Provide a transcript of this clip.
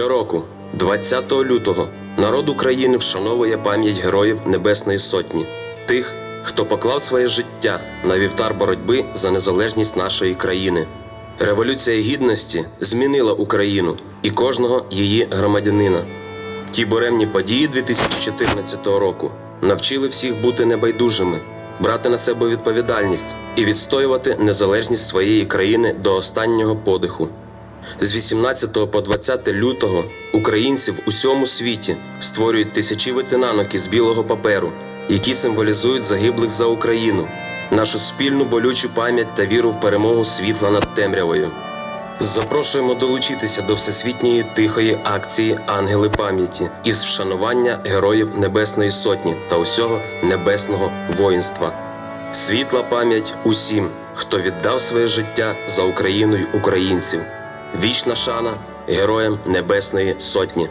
Щороку, 20 лютого, народ України вшановує пам'ять героїв Небесної Сотні, тих, хто поклав своє життя на вівтар боротьби за незалежність нашої країни. Революція гідності змінила Україну і кожного її громадянина. Ті буремні події 2014 року навчили всіх бути небайдужими, брати на себе відповідальність і відстоювати незалежність своєї країни до останнього подиху. З 18 по 20 лютого українці в усьому світі створюють тисячі витинанок із білого паперу, які символізують загиблих за Україну, нашу спільну болючу пам'ять та віру в перемогу світла над темрявою. Запрошуємо долучитися до всесвітньої тихої акції Ангели пам'яті із вшанування героїв Небесної Сотні та усього небесного воїнства. Світла пам'ять усім, хто віддав своє життя за Україну й українців. Вічна шана героям Небесної Сотні.